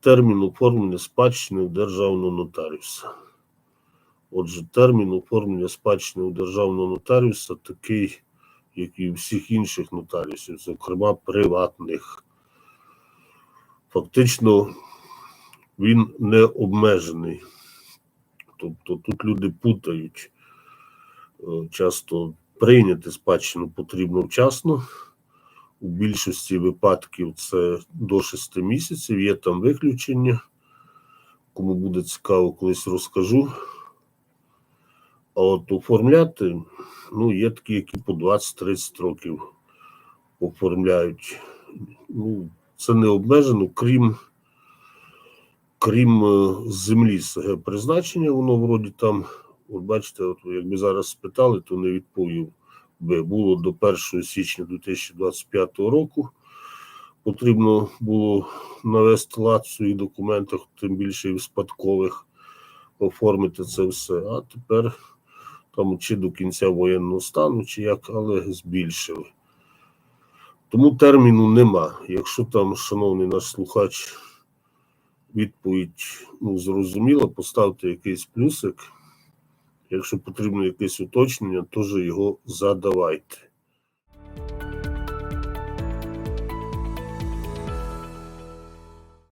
термін оформлення спадщини у державного нотаріуса. Отже, термін оформлення спадщини у державного нотаріуса такий, як і у всіх інших нотаріусів, зокрема приватних. Фактично, він не обмежений. Тобто тут люди путають. Е, Часто прийняти спадщину потрібно вчасно. У більшості випадків це до 6 місяців. Є там виключення. Кому буде цікаво, колись розкажу. А от оформляти, ну, є такі, які по 20-30 років оформляють. Ну, це не обмежено, крім, крім е, землі СГ призначення, воно вроді там, от бачите, от, якби зараз спитали, то не відповів. Було до 1 січня 2025 року. Потрібно було навести лад в своїх документах, тим більше і в спадкових, оформити це все. А тепер там чи до кінця воєнного стану, чи як, але збільшили. Тому терміну нема. Якщо там, шановний наш слухач, відповідь ну, зрозуміла, поставте якийсь плюсик. Якщо потрібно якесь уточнення, теж його задавайте.